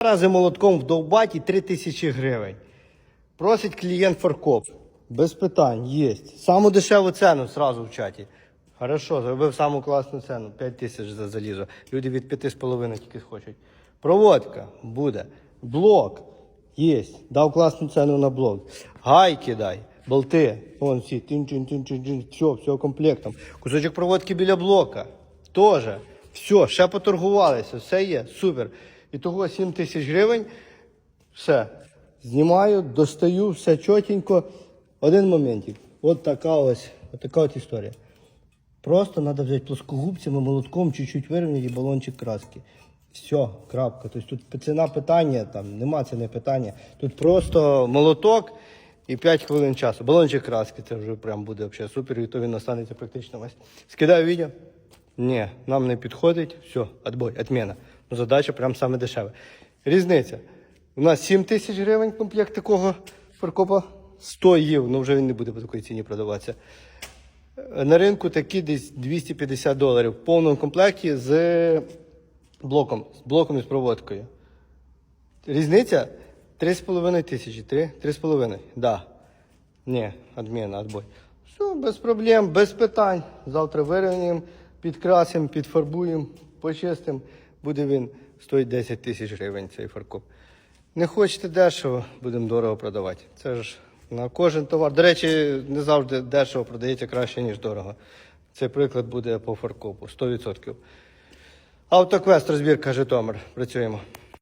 рази молотком вдовбать і 3 тисячі гривень. Просить клієнт фаркоп. Без питань, є. Саму дешеву ціну сразу в чаті. Хорошо, зробив саму класну ціну. 5 тисяч за залізо. Люди від 5,5 тільки хочуть. Проводка буде. Блок. Є. Дав класну ціну на блок. Гайки дай. Болти. Вон всі. тин тин тин тин тин Все, все комплектом. Кусочок проводки біля блока. Тоже. Все, ще поторгувалися. Все є. Супер. І того 7 тисяч гривень. Все. Знімаю, достаю, все чотенько. Один моментик. От така ось, от така от історія. Просто треба взяти плоскогубцями, молотком, чуть-чуть вирівняти балончик краски. Все, крапка. Тобто тут ціна питання, там нема ціни питання. Тут просто молоток і 5 хвилин часу. Балончик краски, це вже прям буде взагалі супер, і то він останеться практично весь. Скидаю відео. Ні, нам не підходить. Все, отбой, отмена. Ну, задача прям саме дешеве. Різниця. У нас 7 тисяч гривень комплект такого фаркопа. 100 єв, ну вже він не буде по такій ціні продаватися. На ринку такі десь 250 доларів в повному комплекті з блоком, з блоком і з проводкою. Різниця 3,5 тисячі. 3? 3,5. Да. Ні, адміна, отбой. Все, без проблем, без питань. Завтра вирівняємо, підкрасимо, підфарбуємо, почистимо. Буде він стоїть 10 тисяч гривень цей фаркоп. Не хочете дешево, будемо дорого продавати. Це ж на кожен товар. До речі, не завжди дешево продається краще, ніж дорого. Цей приклад буде по фаркопу 100%. Автоквест розбірка Житомир. Працюємо.